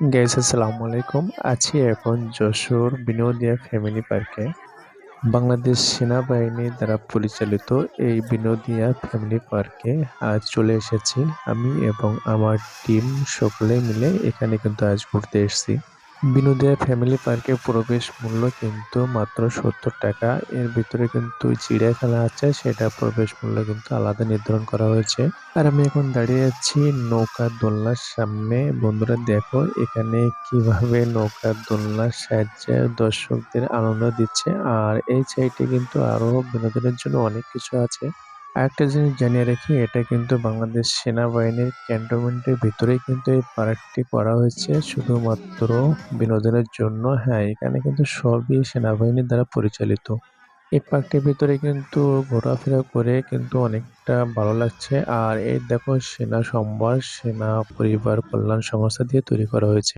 Guys আসসালামু আলাইকুম। আছি এখন যশোর বিনোদিয়া ফ্যামিলি পার্কে। বাংলাদেশ সেনাবাহিনী দ্বারা পরিচালিত এই বিনোদিয়া ফ্যামিলি পার্কে আজ চলে এসেছি আমি এবং আমার টিম সকলে মিলে এখানে কিন্তু আজ ঘুরতে এসেছি। বিনোদিয়া ফ্যামিলি পার্কে প্রবেশ মূল্য কিন্তু মাত্র সত্তর টাকা। এর ভিতরে কিন্তু চিড়িয়াখানা আছে, সেটা প্রবেশ মূল্য কিন্তু আলাদা নির্ধারণ করা হয়েছে। আর আমি এখন দাঁড়িয়ে আছি নৌকা দোলনার সামনে। বন্ধুরা দেখো, এখানে কীভাবে নৌকা দোলনার সাহায্যে দর্শকদের আনন্দ দিচ্ছে। আর এই সাইডে কিন্তু আরও বিনোদনের জন্য অনেক কিছু আছে। আরেকটা জিনিস জানিয়ে রাখি, এটা কিন্তু বাংলাদেশ সেনাবাহিনীর ক্যান্টনমেন্টের ভিতরেই কিন্তু এই পার্কটি করা হয়েছে। শুধুমাত্র বিনোদনের জন্য হ্যাঁ এখানে কিন্তু সবই সেনাবাহিনীর দ্বারা পরিচালিত। এই পার্কটির ভিতরে কিন্তু ঘোরাফেরা করে কিন্তু অনেকটা ভালো লাগছে। আর এই দেখো, সেনা সম্ভার, সেনা পরিবার কল্যাণ সংস্থা দিয়ে তৈরি করা হয়েছে।